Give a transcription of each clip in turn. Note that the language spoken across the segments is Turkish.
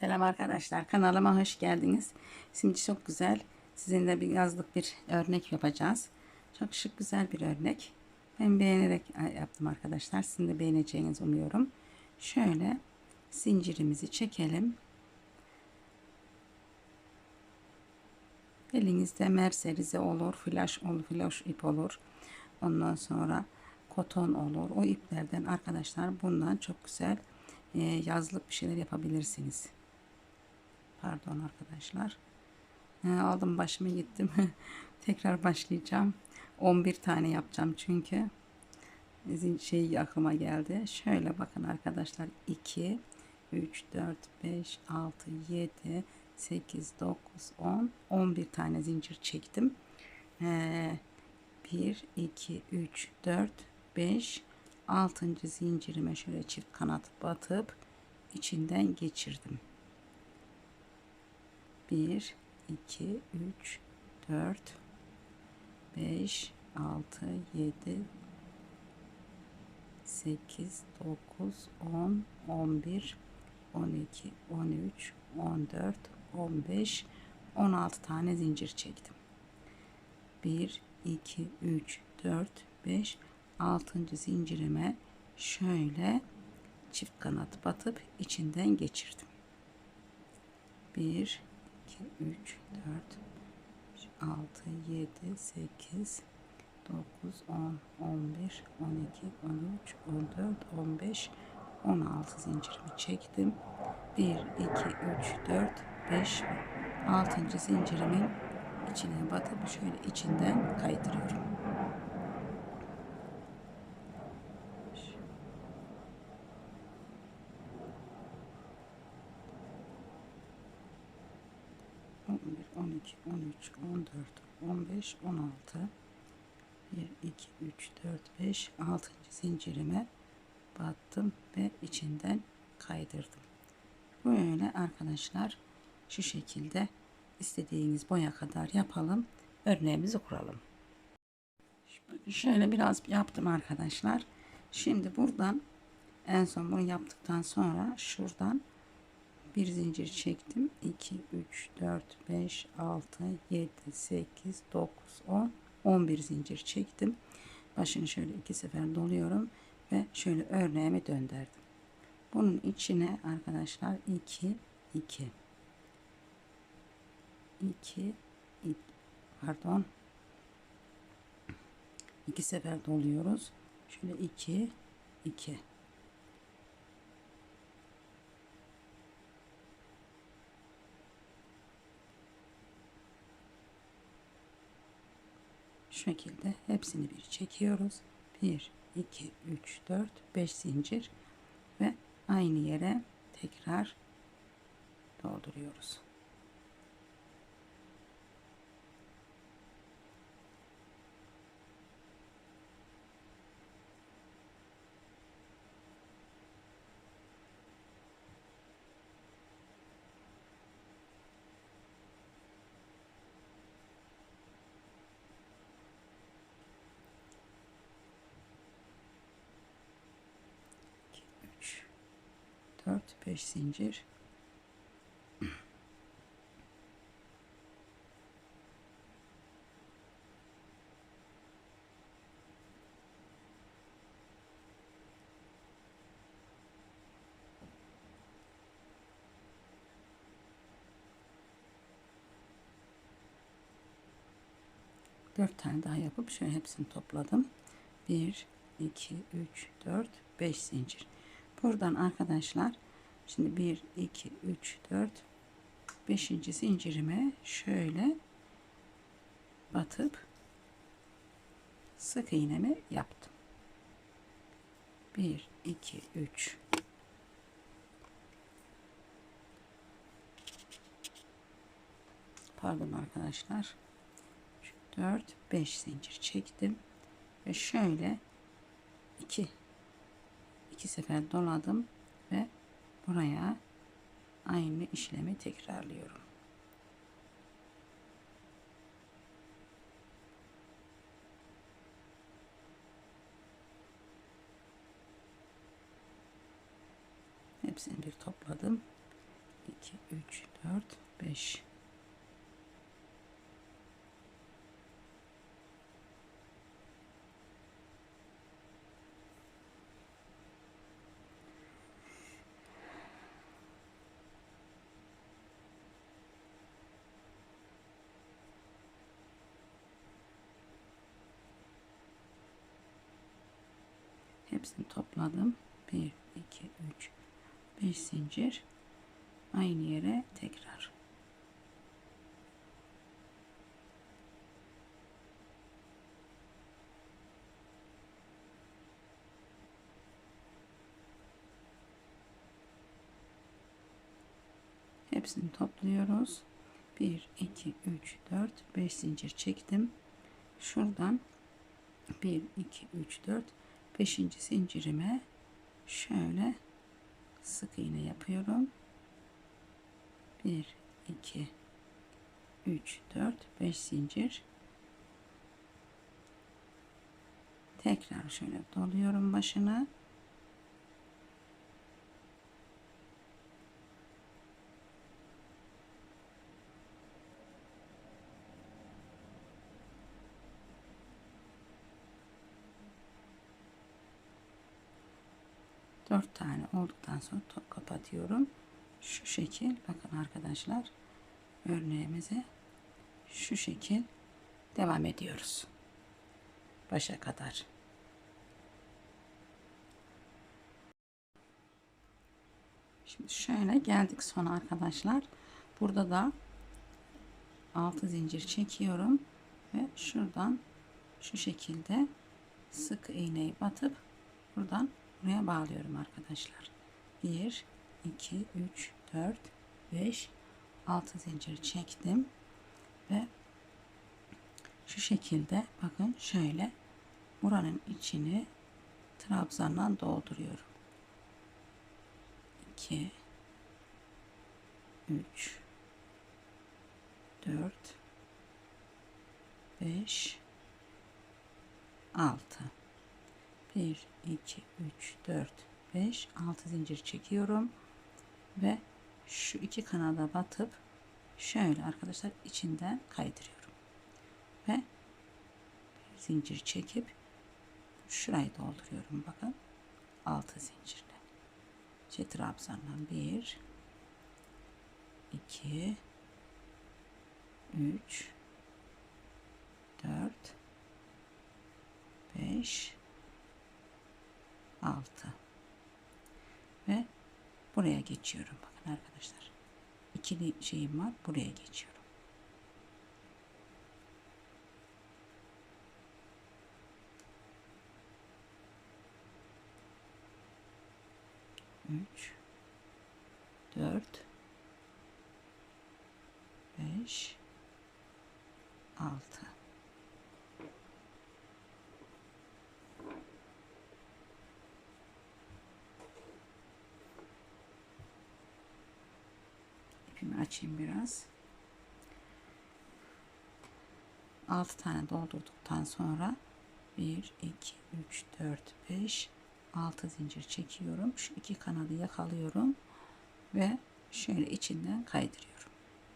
Selam arkadaşlar kanalıma hoş geldiniz. Şimdi çok güzel sizinle bir yazlık bir örnek yapacağız. Çok şık güzel bir örnek. Ben beğenerek yaptım arkadaşlar. Sizin de beğeneceğinizi umuyorum. Şöyle zincirimizi çekelim. Elinizde merserize olur, flash olur, flash ip olur. Ondan sonra koton olur. O iplerden arkadaşlar bundan çok güzel e, yazlık bir şeyler yapabilirsiniz. Pardon arkadaşlar. Aldım başımı gittim. Tekrar başlayacağım. 11 tane yapacağım çünkü. Şey aklıma geldi. Şöyle bakın arkadaşlar. 2, 3, 4, 5, 6, 7, 8, 9, 10, 11 tane zincir çektim. Ee, 1, 2, 3, 4, 5, 6. zincirime şöyle çift kanat batıp içinden geçirdim. 1, 2, 3, 4, 5, 6, 7, 8, 9, 10, 11, 12, 13, 14, 15, 16 tane zincir çektim. 1, 2, 3, 4, 5, 6. zincirime şöyle çift kanat batıp içinden geçirdim. 1, 2, 3, 4, 6, 7, 8, 9, 10, 11, 12, 13, 14, 15, 16 zincirimi çektim. 1, 2, 3, 4, 5 ve 6. zincirimin içine batıp şöyle içinden kaydırıyorum. On bir, on iki, on üç, on dört, on beş, on altı, bir, iki, üç, dört, beş, altıncı zincirime battım ve içinden kaydırdım. Böyle arkadaşlar şu şekilde istediğiniz boya kadar yapalım. Örneğimizi kuralım. Şöyle biraz yaptım arkadaşlar. Şimdi buradan en son bunu yaptıktan sonra şuradan bir zincir çektim. 2, 3, 4, 5, 6, 7, 8, 9, 10, 11 zincir çektim. Başını şöyle iki sefer doluyorum ve şöyle örneğimi döndürdüm. Bunun içine arkadaşlar 2, 2, 2, pardon, iki sefer doluyoruz. Şöyle 2, 2. Şu şekilde hepsini bir çekiyoruz. 1, 2, 3, 4, 5 zincir ve aynı yere tekrar dolduruyoruz. 5 zincir. Dört tane daha yapıp şöyle hepsini topladım. Bir, iki, üç, dört, beş zincir. Buradan arkadaşlar şimdi 1 2 3 4 5. zincirime şöyle batıp sık iğnemi yaptım. 1 2 3 Pardon arkadaşlar. 4 5 zincir çektim ve şöyle 2 iki sefer doladım buraya aynı işlemi tekrarlıyorum. Hepsini bir topladım. 2 2 3 4 5 Hepsini topladım. 1, 2, 3, 5 zincir. Aynı yere tekrar. Hepsini topluyoruz. 1, 2, 3, 4, 5 zincir çektim. Şuradan 1, 2, 3, 4, 5. zincirime şöyle sık iğne yapıyorum. 1 2 3 4 5 zincir. Tekrar şöyle doluyorum başını. 4 tane olduktan sonra kapatıyorum. Şu şekil bakın arkadaşlar örneğimize şu şekil devam ediyoruz. Başa kadar. Şimdi şöyle geldik sona arkadaşlar. Burada da 6 zincir çekiyorum ve şuradan şu şekilde sık iğneyi batıp buradan buraya bağlıyorum arkadaşlar. 1 2 3 4 5 6 zincir çektim ve şu şekilde bakın şöyle buranın içini trabzandan dolduruyorum. 2 3 4 5 6 1 2 3 4 5 6 zincir çekiyorum ve şu iki kanada batıp şöyle arkadaşlar içinden kaydırıyorum ve zincir çekip şurayı dolduruyorum bakın. 6 zincirle. Şey trabzandan 1 2 3 4 5 6 ve buraya geçiyorum. Bakın arkadaşlar ikili şeyim var buraya geçiyorum. Üç dört beş altı açayım biraz. 6 tane doldurduktan sonra 1 2 3 4 5 6 zincir çekiyorum. Şu iki kanadı yakalıyorum ve şöyle içinden kaydırıyorum.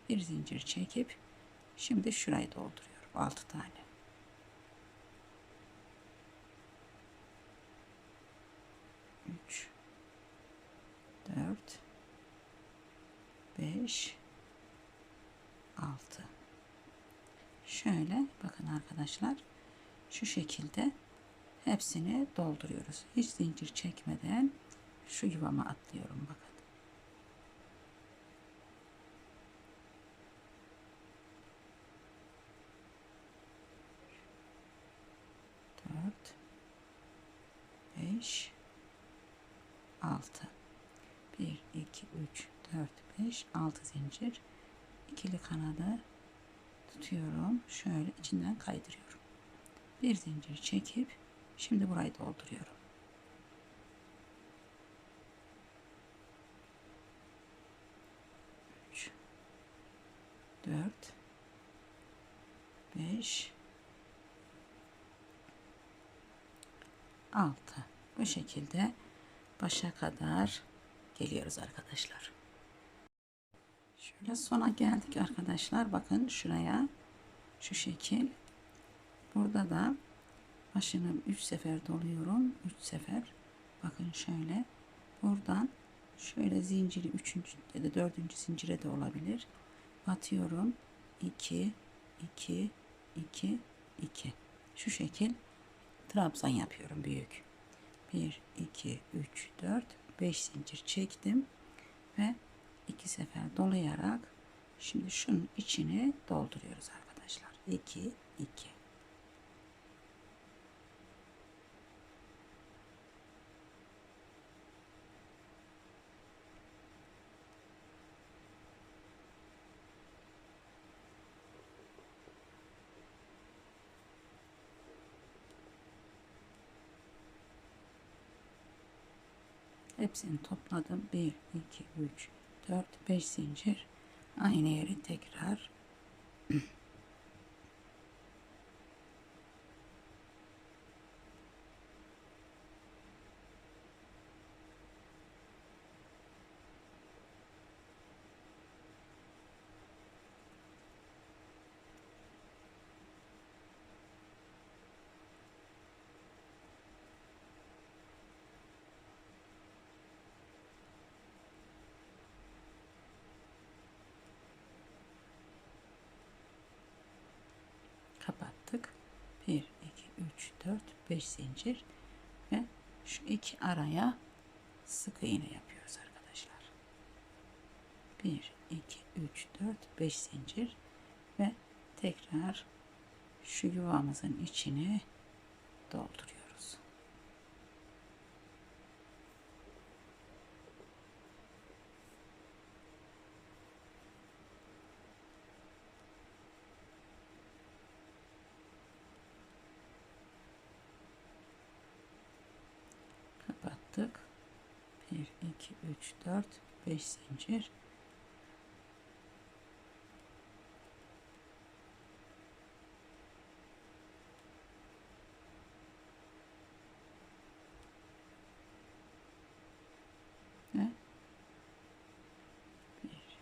Bir zincir çekip şimdi şurayı dolduruyorum 6 tane. Üç, dört, beş, altı. Şöyle bakın arkadaşlar şu şekilde hepsini dolduruyoruz. Hiç zincir çekmeden şu yuvama atlıyorum bakın. Dört, beş, altı. Bir, iki, üç, dört, beş, altı zincir. İkili kanadı tutuyorum. Şöyle içinden kaydırıyorum. Bir zincir çekip şimdi burayı dolduruyorum. Üç, dört, beş, altı. Bu şekilde başa kadar geliyoruz arkadaşlar. Şöyle sona geldik arkadaşlar. Bakın şuraya şu şekil. Burada da başını 3 sefer doluyorum. 3 sefer. Bakın şöyle. Buradan şöyle zinciri 3. ya da 4. zincire de olabilir. Batıyorum. 2 2 2 2. Şu şekil trabzan yapıyorum büyük. 1 2 3 4 5 zincir çektim ve iki sefer dolayarak şimdi şunun içini dolduruyoruz arkadaşlar. 2 2 Hepsini topladım. 1, 2, 3, 4, 5 zincir. Aynı yeri tekrar 1, 2, 3, 4, 5 zincir ve şu iki araya sık iğne yapıyoruz arkadaşlar. 1, 2, 3, 4, 5 zincir ve tekrar şu yuvamızın içine dolduruyoruz. kapattık. 1, 2, 3, 4, 5 zincir. Ve bir,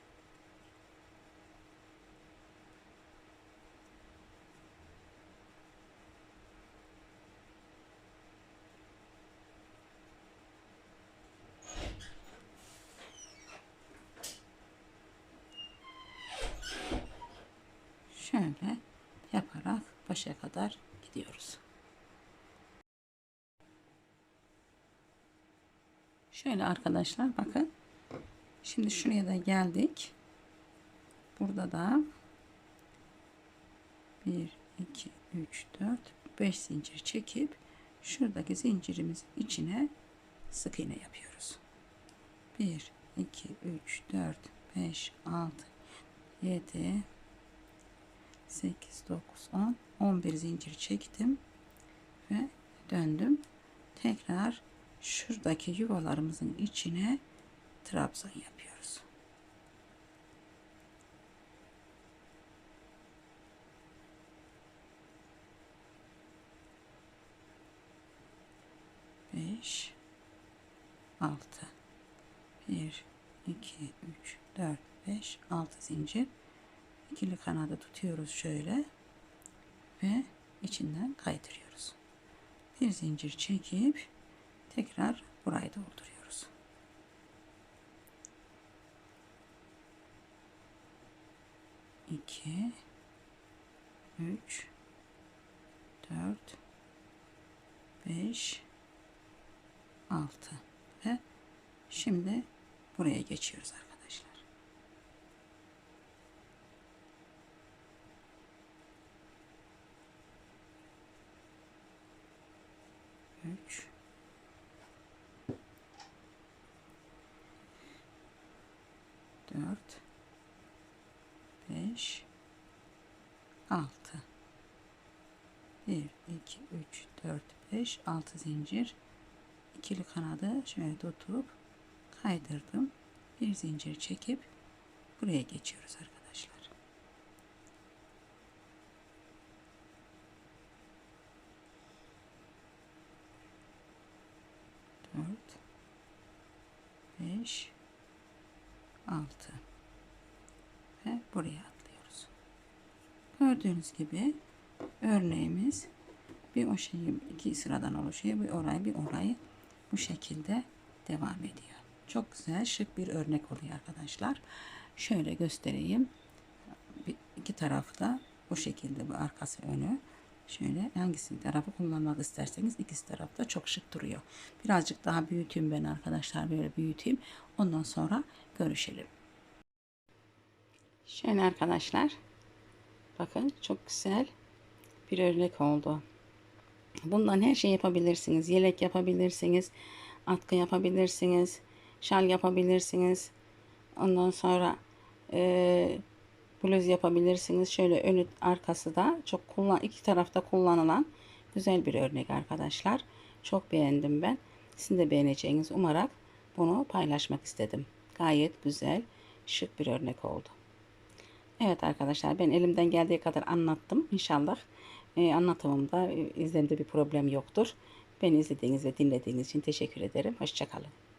şöyle başa kadar gidiyoruz. Şöyle arkadaşlar bakın. Şimdi şuraya da geldik. Burada da 1 2 3 4 5 zincir çekip şuradaki zincirimizin içine sık iğne yapıyoruz. 1 2 3 4 5 6 7 8 9 10 11 zincir çektim ve döndüm. Tekrar şuradaki yuvalarımızın içine trabzan yapıyoruz. Beş, altı, bir, iki, üç, dört, beş, altı zincir. İkili kanadı tutuyoruz şöyle ve içinden kaydırıyoruz. Bir zincir çekip tekrar burayı dolduruyoruz. İki, üç, dört, beş, altı ve şimdi buraya geçiyoruz arkadaşlar. Üç, dört, beş, altı. Bir, iki, üç, dört, beş, altı zincir. ikili kanadı şöyle tutup kaydırdım. Bir zincir çekip buraya geçiyoruz arkadaşlar. Dört, beş, altı. buraya atlıyoruz. Gördüğünüz gibi örneğimiz bir o şeyi iki sıradan oluşuyor. Bir orayı bir orayı bu şekilde devam ediyor. Çok güzel şık bir örnek oluyor arkadaşlar. Şöyle göstereyim. Bir, iki tarafı da bu şekilde bu arkası önü. Şöyle hangisini tarafı kullanmak isterseniz ikisi tarafta çok şık duruyor. Birazcık daha büyüteyim ben arkadaşlar böyle büyüteyim. Ondan sonra görüşelim. Şöyle arkadaşlar. Bakın çok güzel bir örnek oldu. Bundan her şey yapabilirsiniz. Yelek yapabilirsiniz. Atkı yapabilirsiniz. Şal yapabilirsiniz. Ondan sonra e, bluz yapabilirsiniz. Şöyle önü arkası da çok kullan iki tarafta kullanılan güzel bir örnek arkadaşlar. Çok beğendim ben. Sizin de beğeneceğiniz umarak bunu paylaşmak istedim. Gayet güzel, şık bir örnek oldu. Evet arkadaşlar ben elimden geldiği kadar anlattım. İnşallah e, anlatımımda e, izlemde bir problem yoktur. Beni izlediğiniz ve dinlediğiniz için teşekkür ederim. Hoşçakalın.